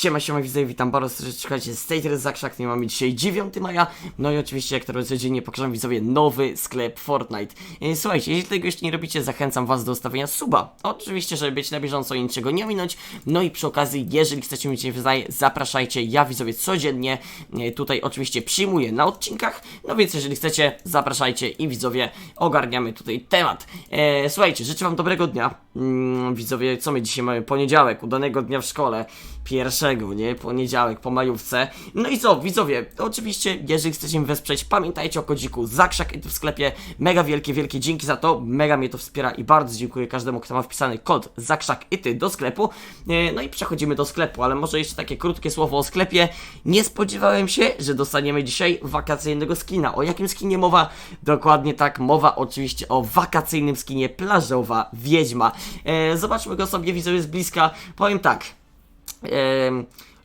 Siema, siema, widzę, witam bardzo serdecznie, z tej Zakrzak, nie mamy dzisiaj 9 maja, no i oczywiście, jak to codziennie pokażę widzowie, nowy sklep Fortnite. E, Słuchajcie, jeśli tego jeszcze nie robicie, zachęcam was do ustawienia suba, oczywiście, żeby być na bieżąco i niczego nie minąć, no i przy okazji, jeżeli chcecie mieć wyznaje, zapraszajcie, ja widzowie codziennie e, tutaj oczywiście przyjmuję na odcinkach, no więc jeżeli chcecie, zapraszajcie i widzowie, ogarniamy tutaj temat. E, słuchajcie, życzę wam dobrego dnia, mm, widzowie, co my dzisiaj mamy, poniedziałek, udanego dnia w szkole, pierwszego, nie? Poniedziałek po majówce. No i co, widzowie, oczywiście, jeżeli chcecie mnie wesprzeć, pamiętajcie o kodziku Zakrzak w sklepie. Mega wielkie, wielkie dzięki za to. Mega mnie to wspiera i bardzo dziękuję każdemu, kto ma wpisany kod Zakrzak i ty do sklepu. E, No i przechodzimy do sklepu, ale może jeszcze takie krótkie słowo o sklepie. Nie spodziewałem się, że dostaniemy dzisiaj wakacyjnego skina. O jakim skinie mowa? Dokładnie tak, mowa oczywiście o wakacyjnym skinie plażowa Wiedźma. E, Zobaczmy go sobie widzowie z bliska. Powiem tak,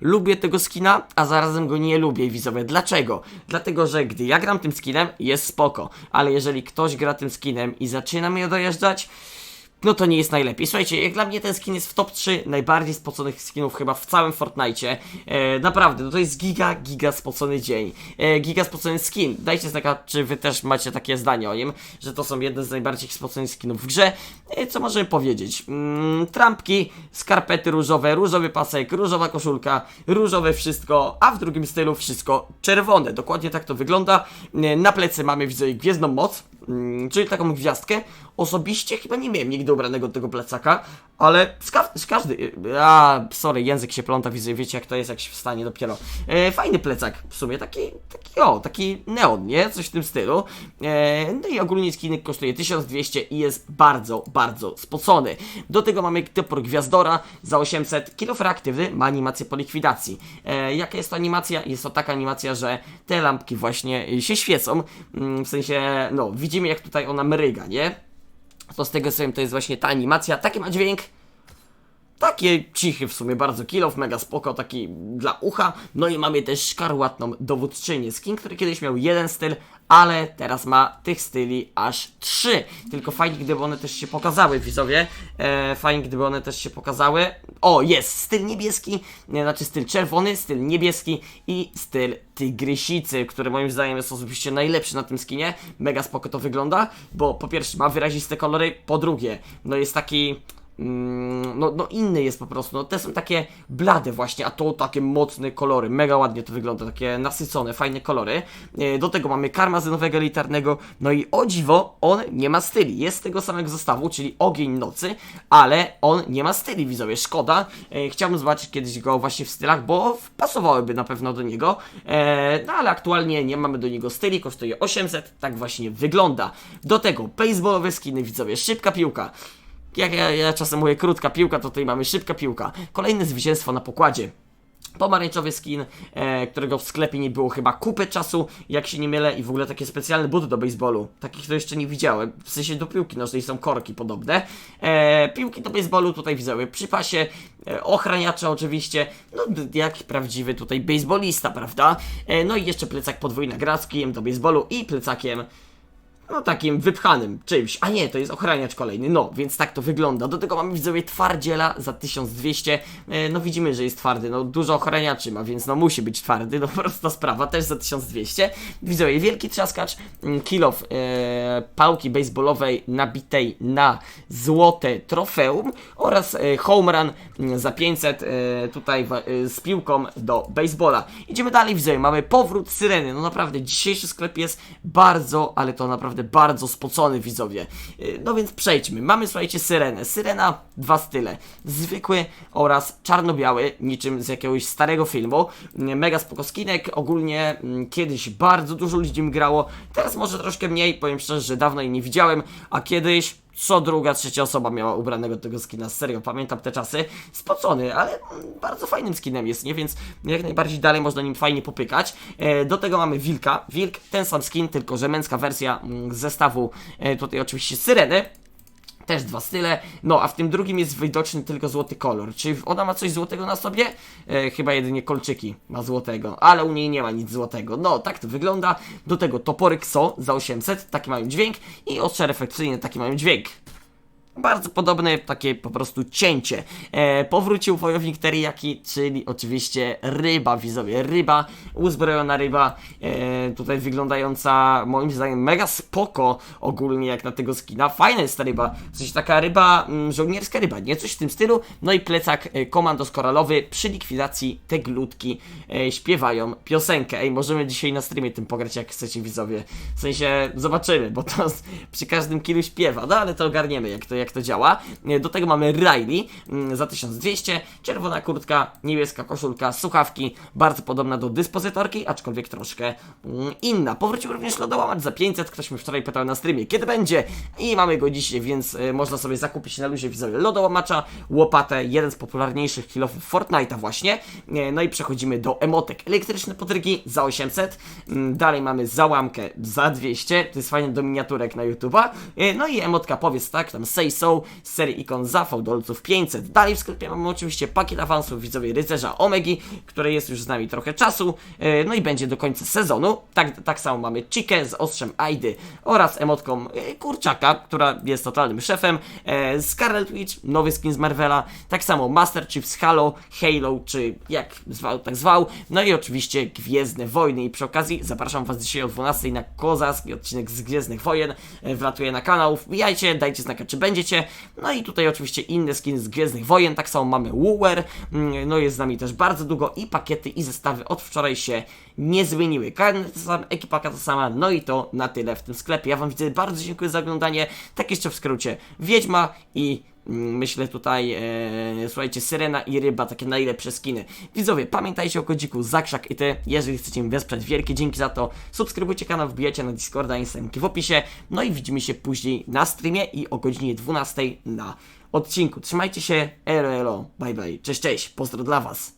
lubię tego skina, a zarazem go nie lubię widzowie. Dlaczego? Dlatego, że gdy ja gram tym skinem, jest spoko, ale jeżeli ktoś gra tym skinem i zaczyna mnie dojeżdżać, no to nie jest najlepiej. Słuchajcie, jak dla mnie ten skin jest w top 3 najbardziej spoconych skinów chyba w całym Fortnite. E, naprawdę, no to jest giga, giga spocony dzień. E, giga spocony skin. Dajcie znaka, czy wy też macie takie zdanie o nim, że to są jedne z najbardziej spoconych skinów w grze. E, co możemy powiedzieć? Mm, trampki, skarpety różowe, różowy pasek, różowa koszulka, różowe wszystko, a w drugim stylu wszystko czerwone. Dokładnie tak to wygląda. E, na plecy mamy, widzę, gwiezdną moc, czyli taką gwiazdkę. Osobiście chyba nie miałem nigdy ubranego tego plecaka, ale z, ka z każdy. A, sorry, język się pląta, widzę, wiecie jak to jest, jak się wstanie dopiero. E, fajny plecak w sumie, taki, taki o, taki neon, nie? Coś w tym stylu. E, no i ogólnie skinek kosztuje 1200 i jest bardzo, bardzo spocony. Do tego mamy topór Gwiazdora za 800. Kilofer aktywny ma animację po likwidacji. E, jaka jest to animacja? Jest to taka animacja, że te lampki właśnie się świecą. Mm, w sensie, no, widzimy jak tutaj ona mryga, nie? To z tego co wiem, to jest właśnie ta animacja. Taki ma dźwięk. Takie cichy w sumie, bardzo kilof, mega spoko, taki dla ucha. No i mamy też szkarłatną dowódczynię. Skin, który kiedyś miał jeden styl, ale teraz ma tych styli aż trzy. Tylko fajnie, gdyby one też się pokazały, widzowie. E, fajnie, gdyby one też się pokazały. O, jest styl niebieski, nie, znaczy styl czerwony, styl niebieski i styl tygrysicy, który moim zdaniem jest osobiście najlepszy na tym skinie. Mega spoko to wygląda, bo po pierwsze ma wyraziste kolory, po drugie, no jest taki no, no inny jest po prostu, no te są takie blade właśnie, a to takie mocne kolory, mega ładnie to wygląda, takie nasycone, fajne kolory. E, Do tego mamy karmazynowego elitarnego, no i o dziwo, on nie ma styli, jest tego samego zestawu, czyli ogień nocy, ale on nie ma styli, widzowie, szkoda. E, Chciałbym zobaczyć kiedyś go właśnie w stylach, bo pasowałyby na pewno do niego, E, no ale aktualnie nie mamy do niego styli, kosztuje 800, tak właśnie wygląda. Do tego baseballowe skiny, widzowie, szybka piłka. Jak ja, ja czasem mówię krótka piłka, to tutaj mamy szybka piłka. Kolejne zwycięstwo na pokładzie. Pomarańczowy skin, e, którego w sklepie nie było chyba kupy czasu, jak się nie mylę, i w ogóle takie specjalne buty do baseballu. Takich to jeszcze nie widziałem. W sensie do piłki nożnej są korki podobne. E, piłki do baseballu tutaj widziały przy pasie, e, oczywiście, no jak prawdziwy tutaj baseballista, prawda? E, no i jeszcze plecak podwójna gra do baseballu i plecakiem no takim wypchanym czymś. A nie, to jest ochraniacz kolejny. No, więc tak to wygląda. Do tego mamy widzowie twardziela za 1200. E, no widzimy, że jest twardy. No dużo ochraniaczy ma, więc no musi być twardy. No prosta sprawa, też za 1200. Widzowie, wielki trzaskacz, mm, kilof e, pałki baseballowej nabitej na złote trofeum oraz e, home run mm, za 500 e, tutaj wa- e, z piłką do baseballa. Idziemy dalej, widzowie, mamy powrót syreny. No naprawdę, dzisiejszy sklep jest bardzo, ale to naprawdę bardzo spocony, widzowie. E, No więc przejdźmy. Mamy, słuchajcie, syrenę. Syrena, dwa style. Zwykły oraz czarno-biały, niczym z jakiegoś starego filmu. Mm, Mega spoko skinek. Ogólnie mm, kiedyś bardzo dużo ludzi nim grało. Teraz może troszkę mniej, powiem szczerze, że dawno jej nie widziałem, a kiedyś co druga, trzecia osoba miała ubranego tego skina. Serio, pamiętam te czasy. Spocony, ale bardzo fajnym skinem jest, nie? Więc jak najbardziej dalej można nim fajnie popykać. E, do tego mamy Wilka. Wilk, ten sam skin, tylko że męska wersja mm, zestawu e, tutaj oczywiście Syreny. Też dwa style. No, a w tym drugim jest widoczny tylko złoty kolor. Czy ona ma coś złotego na sobie? E, chyba jedynie kolczyki ma złotego, ale u niej nie ma nic złotego. No, tak to wygląda. Do tego topory XO za 800, taki mają dźwięk i ostrze refleksyjne, taki mają dźwięk. bardzo podobne, takie po prostu cięcie. E, powrócił wojownik teriyaki, czyli oczywiście ryba, widzowie, ryba, uzbrojona ryba, e, tutaj wyglądająca moim zdaniem mega spoko ogólnie jak na tego skina, fajna jest ta ryba, sensie taka ryba, mm, żołnierska ryba, nie? Coś w tym stylu, no i plecak e, komandos koralowy, przy likwidacji. Te glutki e, śpiewają piosenkę, ej, możemy dzisiaj na streamie tym pograć jak chcecie widzowie, w sensie zobaczymy, bo to przy każdym killu śpiewa, no ale to ogarniemy jak to, jak to działa, E, do tego mamy Riley mm, za 1200, czerwona kurtka, niebieska koszulka, słuchawki, bardzo podobna do dyspozytorki, aczkolwiek troszkę mm, inna. Powrócił również lodołamacz za 500, ktoś mnie wczoraj pytał na streamie, kiedy będzie. I mamy go dzisiaj, więc e, można sobie zakupić na luzie widzowie lodołamacza, łopatę, jeden z popularniejszych killofów Fortnite'a właśnie, E, no i przechodzimy do emotek, elektryczne podrygi za 800, Mm, dalej mamy załamkę za 200, to jest fajny do miniaturek na YouTube'a, E, no i emotka powiedz tak, tam say so, z serii ikon za dolców 500, dalej w sklepie mamy oczywiście pakiet awansów widzowie rycerza Omegi, który jest już z nami trochę czasu, e, no i będzie do końca sezonu, tak, tak samo mamy Chikę z ostrzem Aidy oraz emotką e, Kurczaka, która jest totalnym szefem, e, Scarlet Witch, nowy skin z Marvela, tak samo Master Chief z Halo, Halo, czy jak zwał, tak zwał, no i oczywiście Gwiezdne Wojny. I przy okazji zapraszam Was dzisiaj o 12 na kozacki odcinek z Gwiezdnych Wojen, e, wlatuje na kanał, wbijajcie, dajcie znaka czy będziecie, no i tutaj oczywiście inne skiny z Gwiezdnych Wojen, tak samo mamy Woower, mm, no jest z nami też bardzo długo i pakiety i zestawy od wczoraj się nie zmieniły, Karnet to sam, ekipa ta sama, no i to na tyle w tym sklepie, ja Wam widzę bardzo dziękuję za oglądanie, tak jeszcze w skrócie, Wiedźma i Mm, Myślę tutaj, e, słuchajcie, Syrena i Ryba, takie najlepsze skiny. Widzowie, pamiętajcie o kodziku Zakrzak i Ty, jeżeli chcecie mnie wesprzeć, wielkie dzięki za to. Subskrybujcie kanał, wbijajcie na Discorda, Instagramki w opisie. No i widzimy się później na streamie i o godzinie 12 na odcinku. Trzymajcie się, elo elo, bye bye, cześć cześć, pozdro dla Was.